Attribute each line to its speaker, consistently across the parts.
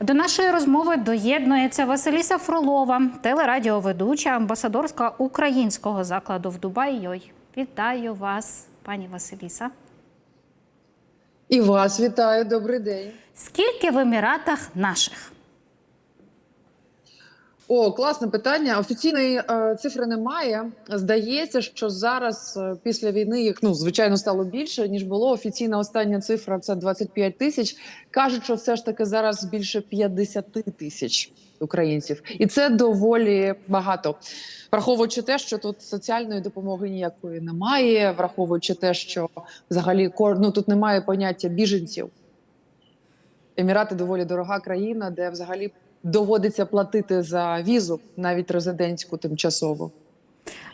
Speaker 1: До нашої розмови доєднується Василіса Фролова, телерадіоведуча, амбасадорська українського закладу в Дубаї. Йой. Вітаю вас, пані Василіса.
Speaker 2: І вас вітаю, добрий день.
Speaker 1: Скільки в Еміратах наших?
Speaker 2: О, класне питання. Офіційної е, цифри немає. Здається, що зараз е, після війни їх ну звичайно стало більше ніж було. Офіційна остання цифра це 25 тисяч. кажуть, що все ж таки зараз більше 50 тисяч українців, і це доволі багато. Враховуючи те, що тут соціальної допомоги ніякої немає, враховуючи те, що взагалі ну, тут немає поняття біженців. Емірати доволі дорога країна, де взагалі доводиться платити за візу, навіть резидентську тимчасову.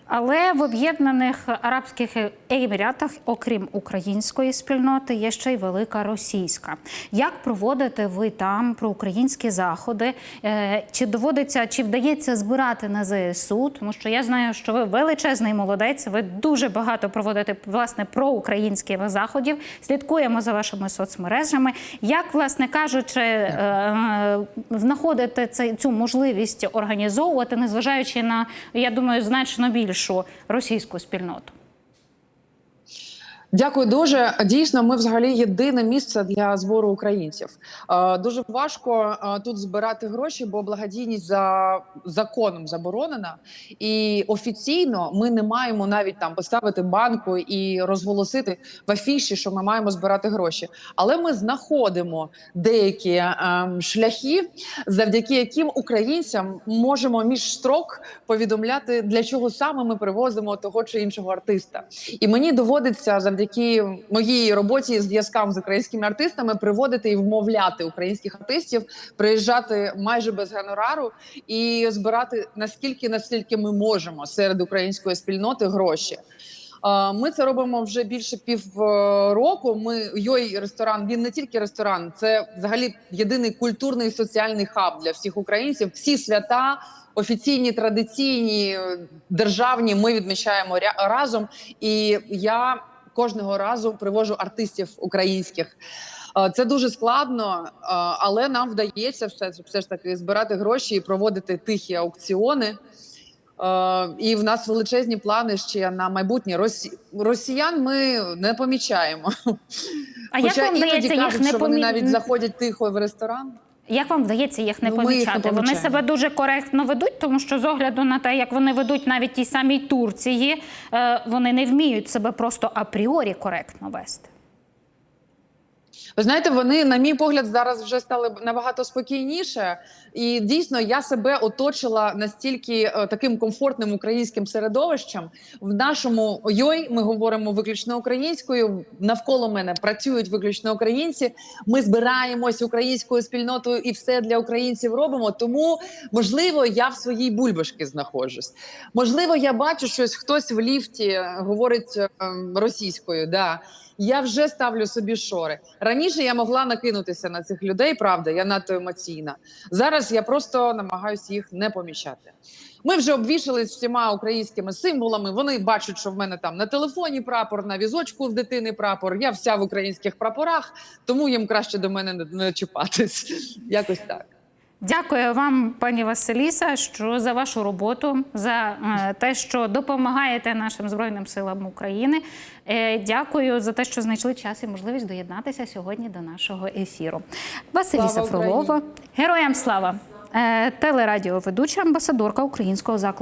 Speaker 1: Але в Об'єднаних Арабських Еміратах, окрім української спільноти, є ще й велика російська. Як проводите ви там проукраїнські заходи? Е, Чи доводиться, чи вдається збирати на ЗСУ? Тому що я знаю, що ви величезний молодець. Ви дуже багато проводите власне проукраїнських заходів. Слідкуємо за вашими соцмережами. Як, власне кажучи, е, знаходите цю можливість організовувати, незважаючи на я думаю, значно більшу російську спільноту?
Speaker 2: Дякую дуже. Дійсно, ми взагалі єдине місце для збору українців. Е, Дуже важко е, тут збирати гроші, бо благодійність за законом заборонена, і офіційно ми не маємо навіть там поставити банку і розголосити в афіші, що ми маємо збирати гроші. Але ми знаходимо деякі ем, шляхи, завдяки яким українцям можемо між строк повідомляти, для чого саме ми привозимо того чи іншого артиста. І мені доводиться завдяки моїй роботі зв'язкам з українськими артистами приводити і вмовляти українських артистів приїжджати майже без гонорару і збирати наскільки наскільки ми можемо серед української спільноти гроші. Е, Ми це робимо вже більше півроку. Ми йой ресторан. Він не тільки ресторан, це взагалі єдиний культурний і соціальний хаб для всіх українців. Всі свята. Офіційні традиційні е, державні ми відмічаємо разом, і я кожного разу привожу артистів українських. Е, Це дуже складно, е, але нам вдається все, все ж таки збирати гроші і проводити тихі аукціони. Е, І в нас величезні плани ще на майбутнє. Росі... Росіян ми не помічаємо.
Speaker 1: А як
Speaker 2: Хоча
Speaker 1: вам
Speaker 2: іноді
Speaker 1: їх
Speaker 2: кажуть,
Speaker 1: не
Speaker 2: що вони навіть заходять тихо в ресторан.
Speaker 1: Як вам вдається їх не
Speaker 2: Ну, помічати? їх не
Speaker 1: вони себе дуже коректно ведуть, тому що з огляду на те, як вони ведуть навіть тій самій Турції, е, вони не вміють себе просто апріорі коректно вести.
Speaker 2: Ви знаєте, вони, на мій погляд, зараз вже стали набагато спокійніше, і дійсно я себе оточила настільки е, таким комфортним українським середовищем. В нашому йой ми говоримо виключно українською. Навколо мене працюють виключно українці. Ми збираємось українською спільнотою і все для українців робимо. Тому можливо, я в своїй бульбашки знаходжусь. Можливо, я бачу щось, хтось в ліфті говорить е, російською. Да. Я вже ставлю собі шори. Раніше я могла накинутися на цих людей, правда, я надто емоційна. Зараз я просто намагаюся їх не поміщати. Ми вже обвішались всіма українськими символами. Вони бачать, що в мене там на телефоні прапор, на візочку в дитини прапор. Я вся в українських прапорах, тому їм краще до мене не, не чіпатись. Якось так.
Speaker 1: Дякую вам, пані Василіса, що за вашу роботу, за е, те, що допомагаєте нашим збройним силам України. Е, Дякую за те, що знайшли час і можливість доєднатися сьогодні до нашого ефіру. Василіса Фролова, героям слава, Е, телерадіоведуча, амбасадорка українського закладу.